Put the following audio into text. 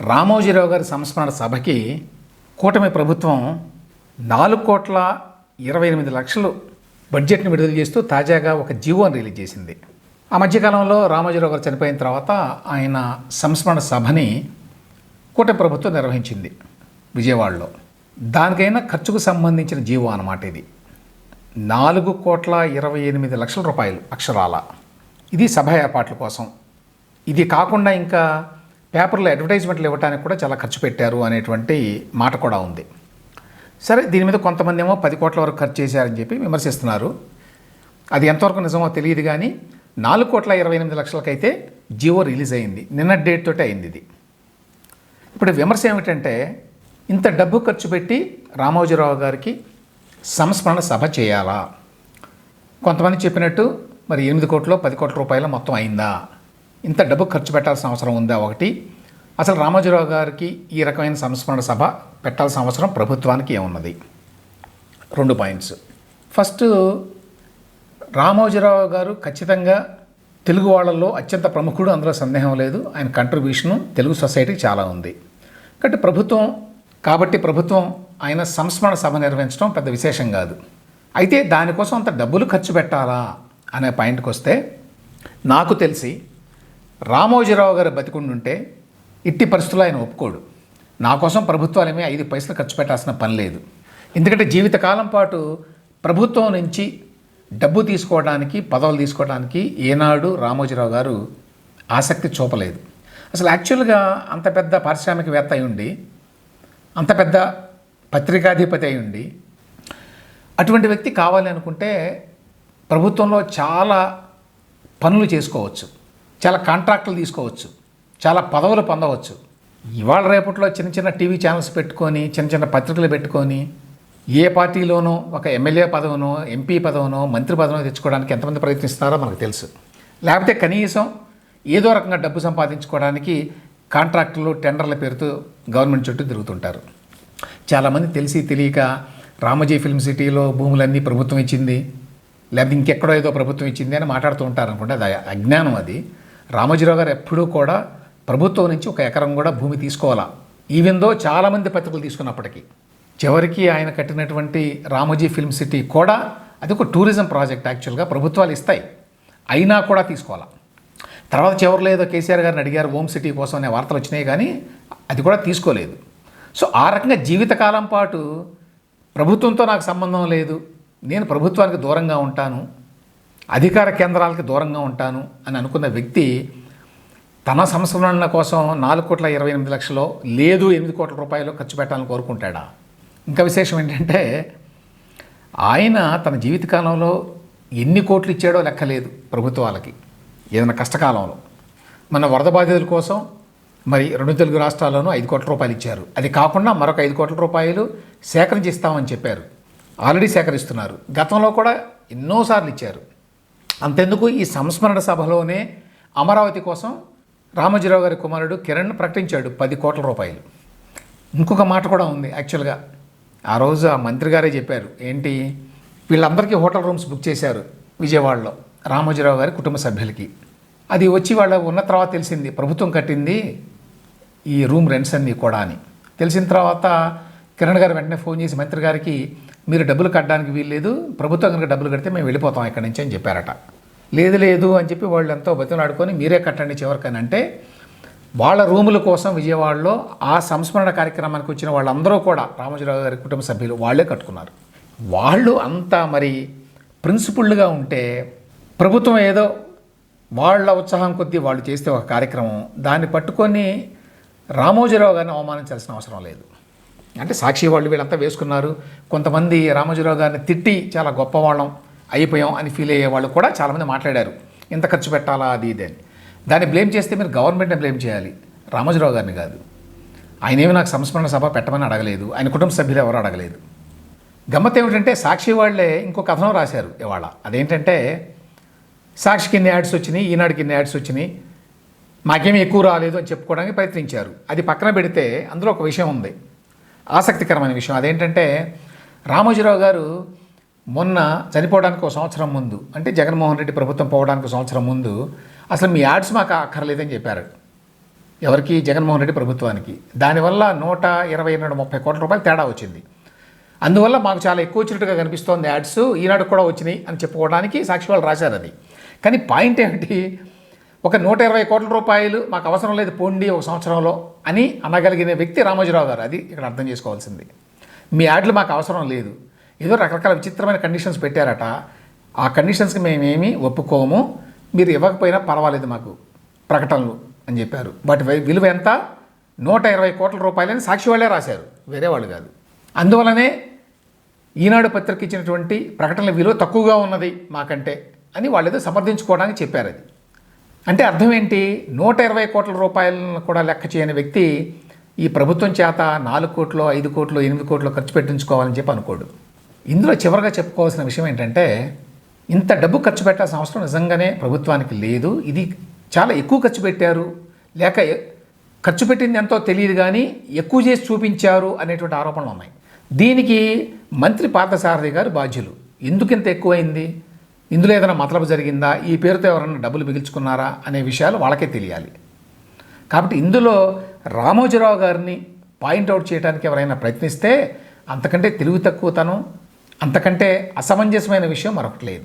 రామోజీరావు గారి సంస్మరణ సభకి కూటమి ప్రభుత్వం నాలుగు కోట్ల ఇరవై ఎనిమిది లక్షలు బడ్జెట్ను విడుదల చేస్తూ తాజాగా ఒక జీవోని రిలీజ్ చేసింది. ఆ మధ్యకాలంలో రామోజీరావు గారు చనిపోయిన తర్వాత ఆయన సంస్మరణ సభని కూటమి ప్రభుత్వం నిర్వహించింది విజయవాడలో. దానికైనా ఖర్చుకు సంబంధించిన జీవో అన్నమాట ఇది. నాలుగు కోట్ల ఇరవై ఎనిమిది లక్షల రూపాయలు అక్షరాల. ఇది సభ ఏర్పాట్ల కోసం. ఇది కాకుండా ఇంకా పేపర్లో అడ్వర్టైజ్మెంట్లు ఇవ్వడానికి కూడా చాలా ఖర్చు పెట్టారు అనేటువంటి మాట కూడా ఉంది. సరే దీని మీద కొంతమంది ఏమో పది కోట్ల వరకు ఖర్చు చేశారని చెప్పి విమర్శిస్తున్నారు. అది ఎంతవరకు నిజమో తెలియదు కానీ నాలుగు కోట్ల ఇరవై ఎనిమిది లక్షలకైతే జియో రిలీజ్ అయింది. నిన్న డేట్ తోటి అయింది ఇది. ఇప్పుడు విమర్శ ఏమిటంటే ఇంత డబ్బు ఖర్చు పెట్టి రామోజీరావు గారికి సంస్మరణ సభ చేయాలా? కొంతమంది చెప్పినట్టు మరి ఎనిమిది కోట్లు పది కోట్ల రూపాయలు మొత్తం అయిందా? ఇంత డబ్బు ఖర్చు పెట్టాల్సిన అవసరం ఉందా ఒకటి? అసలు రామోజీరావు గారికి ఈ రకమైన సంస్మరణ సభ పెట్టాల్సిన అవసరం ప్రభుత్వానికి ఏమున్నది? రెండు పాయింట్స్. ఫస్ట్ రామోజీరావు గారు ఖచ్చితంగా తెలుగు వాళ్ళల్లో అత్యంత ప్రముఖుడు అందులో సందేహం లేదు. ఆయన కంట్రిబ్యూషను తెలుగు సొసైటీకి చాలా ఉంది. కాబట్టి ప్రభుత్వం కాబట్టి ప్రభుత్వం ఆయన సంస్మరణ సభ నిర్వహించడం పెద్ద విశేషం కాదు. అయితే దానికోసం అంత డబ్బులు ఖర్చు పెట్టాలా? అనే పాయింట్కి వస్తే నాకు తెలిసి రామోజీరావు గారు బతికుండుంటే ఇట్టి పరిస్థితుల్లో ఆయన ఒప్పుకోడు. నా కోసం ప్రభుత్వాలేమీ ఐదు పైసలు ఖర్చు పెట్టాల్సిన పని లేదు. ఎందుకంటే జీవితకాలం పాటు ప్రభుత్వం నుంచి డబ్బు తీసుకోవడానికి పదవులు తీసుకోవడానికి ఏనాడు రామోజీరావు గారు ఆసక్తి చూపలేదు. అసలు యాక్చువల్గా అంత పెద్ద పారిశ్రామికవేత్త అయి ఉండి అంత పెద్ద పత్రికాధిపతి అయి ఉండి అటువంటి వ్యక్తి కావాలి అనుకుంటే ప్రభుత్వంలో చాలా పనులు చేసుకోవచ్చు. చాలా కాంట్రాక్టులు తీసుకోవచ్చు. చాలా పదవులు పొందవచ్చు. ఇవాళ రేపట్లో చిన్న చిన్న టీవీ ఛానల్స్ పెట్టుకొని చిన్న చిన్న పత్రికలు పెట్టుకొని ఏ పార్టీలోనూ ఒక ఎమ్మెల్యే పదవును ఎంపీ పదవును మంత్రి పదవును తెచ్చుకోవడానికి ఎంతమంది ప్రయత్నిస్తున్నారో మనకు తెలుసు. లేకపోతే కనీసం ఏదో రకంగా డబ్బు సంపాదించుకోవడానికి కాంట్రాక్టులు టెండర్ల పేరుతో గవర్నమెంట్ చుట్టూ తిరుగుతుంటారు. చాలామంది తెలిసి తెలియక రామజీ ఫిల్మ్ సిటీలో భూములన్నీ ప్రభుత్వం ఇచ్చింది లేకపోతే ఇంకెక్కడో ఏదో ప్రభుత్వం ఇచ్చింది అని మాట్లాడుతూ ఉంటారు అనుకుంటే అది అజ్ఞానం అది. రామోజీరావు గారు ఎప్పుడూ కూడా ప్రభుత్వం నుంచి ఒక ఎకరం కూడా భూమి తీసుకోవాలా? ఈవెన్ దో చాలామంది పత్రికలు తీసుకున్నప్పటికీ. చివరికి ఆయన కట్టినటువంటి రామోజీ ఫిల్మ్ సిటీ కూడా అది ఒక టూరిజం ప్రాజెక్ట్ యాక్చువల్గా ప్రభుత్వాలు ఇస్తాయి. అయినా కూడా తీసుకోవాలా? తర్వాత చివరిలో ఏదో కేసీఆర్ గారిని అడిగారు హోమ్ సిటీ కోసం అనే వార్తలు వచ్చినాయి కానీ అది కూడా తీసుకోలేదు. సో ఆ రకంగా జీవితకాలం పాటు ప్రభుత్వంతో నాకు సంబంధం లేదు. నేను ప్రభుత్వానికి దూరంగా ఉంటాను. అధికార కేంద్రాలకి దూరంగా ఉంటాను అని అనుకున్న వ్యక్తి తన సంస్మరణ కోసం నాలుగు కోట్ల ఇరవై ఎనిమిది లక్షలు లేదు ఎనిమిది కోట్ల రూపాయలు ఖర్చు పెట్టాలని కోరుకుంటాడా? ఇంకా విశేషం ఏంటంటే ఆయన తన జీవితకాలంలో ఎన్ని కోట్లు ఇచ్చాడో లెక్కలేదు ప్రభుత్వాలకి. ఏదైనా కష్టకాలంలో. మన వరద బాధితుల కోసం మరి రెండు తెలుగు రాష్ట్రాల్లోనూ ఐదు కోట్ల రూపాయలు ఇచ్చారు. అది కాకుండా మరొక ఐదు కోట్ల రూపాయలు సేకరించి ఇస్తామని చెప్పారు. ఆల్రెడీ సేకరిస్తున్నారు. గతంలో కూడా ఎన్నోసార్లు ఇచ్చారు. అంతెందుకు ఈ సంస్మరణ సభలోనే అమరావతి కోసం రామోజీరావు గారి కుమారుడు కిరణ్ ప్రకటించాడు పది కోట్ల రూపాయలు. ఇంకొక మాట కూడా ఉంది యాక్చువల్గా. ఆ రోజు ఆ మంత్రి గారే చెప్పారు ఏంటి? వీళ్ళందరికీ హోటల్ రూమ్స్ బుక్ చేశారు విజయవాడలో రామోజీరావు గారి కుటుంబ సభ్యులకి. అది వచ్చి వాళ్ళ ఉన్న తర్వాత తెలిసింది ప్రభుత్వం కట్టింది ఈ రూమ్ రెంట్స్ అన్నీ కూడా అని. తెలిసిన తర్వాత కిరణ్ గారు వెంటనే ఫోన్ చేసి మంత్రి గారికి మీరు డబ్బులు కట్టడానికి వీల్లేదు ప్రభుత్వం కనుక డబ్బులు కడితే మేము వెళ్ళిపోతాం ఇక్కడి నుంచి అని చెప్పారట. లేదు లేదు అని చెప్పి వాళ్ళు ఎంతో బతిలాడుకొని మీరే కట్టండి చివరికని అంటే వాళ్ళ రూముల కోసం విజయవాడలో ఆ సంస్మరణ కార్యక్రమానికి వచ్చిన వాళ్ళందరూ కూడా రామోజీరావు గారి కుటుంబ సభ్యులు వాళ్ళే కట్టుకున్నారు. వాళ్ళు అంత మరి ప్రిన్సిపుల్డ్గా ఉంటే ప్రభుత్వం ఏదో వాళ్ళ ఉత్సాహం కొద్దీ వాళ్ళు చేస్తే ఒక కార్యక్రమం. దాన్ని పట్టుకొని రామోజీరావు గారిని అవమానించాల్సిన అవసరం లేదు. అంటే సాక్షి వాళ్ళు వీళ్ళంతా వేసుకున్నారు. కొంతమంది రామోజీరావు గారిని తిట్టి చాలా గొప్పవాళ్ళం అయిపోయాం అని ఫీల్ అయ్యే వాళ్ళు కూడా చాలామంది మాట్లాడారు. ఇంత ఖర్చు పెట్టాలా అది ఇది అని. దాన్ని బ్లేమ్ చేస్తే మీరు గవర్నమెంట్ని బ్లేమ్ చేయాలి. రామోజీరావు గారిని కాదు. ఆయన ఏమి నాకు సంస్మరణ సభ పెట్టమని అడగలేదు. ఆయన కుటుంబ సభ్యులు ఎవరు అడగలేదు. గమ్మత్ ఏమిటంటే సాక్షి వాళ్ళే ఇంకో కథనం రాశారు ఇవాళ. అదేంటంటే సాక్షికి ఇన్ని యాడ్స్ వచ్చినాయి ఈనాడుకి ఇన్ని యాడ్స్ వచ్చినాయి. మాకేమీ ఎక్కువ రాలేదు అని చెప్పుకోవడానికి ప్రయత్నించారు. అది పక్కన పెడితే అందులో ఒక విషయం ఉంది. ఆసక్తికరమైన విషయం. అదేంటంటే రామోజీరావు గారు మొన్న చనిపోవడానికి ఒక సంవత్సరం ముందు అంటే జగన్మోహన్ రెడ్డి ప్రభుత్వం పోవడానికి ఒక సంవత్సరం ముందు అసలు మీ యాడ్స్ మాకు అక్కర్లేదని చెప్పారు. ఎవరికి? జగన్మోహన్ రెడ్డి ప్రభుత్వానికి. దానివల్ల నూట ఇరవై రెండు ముప్పై కోట్ల రూపాయలు తేడా వచ్చింది. అందువల్ల మాకు చాలా ఎక్కువ వచ్చినట్టుగా కనిపిస్తోంది యాడ్స్. ఈనాడు కూడా వచ్చినాయి అని చెప్పుకోవడానికి సాక్షి వాళ్ళు రాశారు అది. కానీ పాయింట్ ఏమిటి? ఒక నూట ఇరవై కోట్ల రూపాయలు మాకు అవసరం లేదు పోండి ఒక సంవత్సరంలో అని అనగలిగిన వ్యక్తి రామోజీరావు గారు. అది ఇక్కడ అర్థం చేసుకోవాల్సింది. మీ యాడ్లు మాకు అవసరం లేదు. ఏదో రకరకాల విచిత్రమైన కండిషన్స్ పెట్టారట. ఆ కండిషన్స్కి మేమేమి ఒప్పుకోము. మీరు ఇవ్వకపోయినా పర్వాలేదు మాకు ప్రకటనలు అని చెప్పారు. వాటి విలువ ఎంత? నూట ఇరవై కోట్ల రూపాయలని సాక్షి వాళ్ళే రాశారు. వేరే వాళ్ళు కాదు. అందువలనే ఈనాడు పత్రిక ఇచ్చినటువంటి ప్రకటనల విలువ తక్కువగా ఉన్నది మాకంటే అని వాళ్ళు ఏదో సమర్థించుకోవడానికి చెప్పారు అది. అంటే అర్థం ఏంటి? నూట ఇరవై కోట్ల రూపాయలను కూడా లెక్క చేయని వ్యక్తి ఈ ప్రభుత్వం చేత నాలుగు కోట్లు ఐదు కోట్లు ఎనిమిది కోట్లు ఖర్చు పెట్టించుకోవాలని చెప్పి అనుకోడు. ఇందులో చివరిగా చెప్పుకోవాల్సిన విషయం ఏంటంటే ఇంత డబ్బు ఖర్చు పెట్టాల్సిన అవసరం నిజంగానే ప్రభుత్వానికి లేదు. ఇది చాలా ఎక్కువ ఖర్చు పెట్టారు. లేక ఖర్చు పెట్టింది ఎంతో తెలియదు కానీ ఎక్కువ చేసి చూపించారు అనేటువంటి ఆరోపణలు ఉన్నాయి. దీనికి మంత్రి పార్థసారథి గారు బాధ్యులు. ఎందుకు ఇంత ఎక్కువైంది? ఇందులో ఏదైనా మతలబు జరిగిందా? ఈ పేరుతో ఎవరైనా డబ్బులు మిగిల్చుకున్నారా? అనే విషయాలు వాళ్ళకే తెలియాలి. కాబట్టి ఇందులో రామోజీరావు గారిని పాయింట్అవుట్ చేయడానికి ఎవరైనా ప్రయత్నిస్తే అంతకంటే తెలివి తక్కువతనం అంతకంటే అసమంజసమైన విషయం మరొకటి లేదు.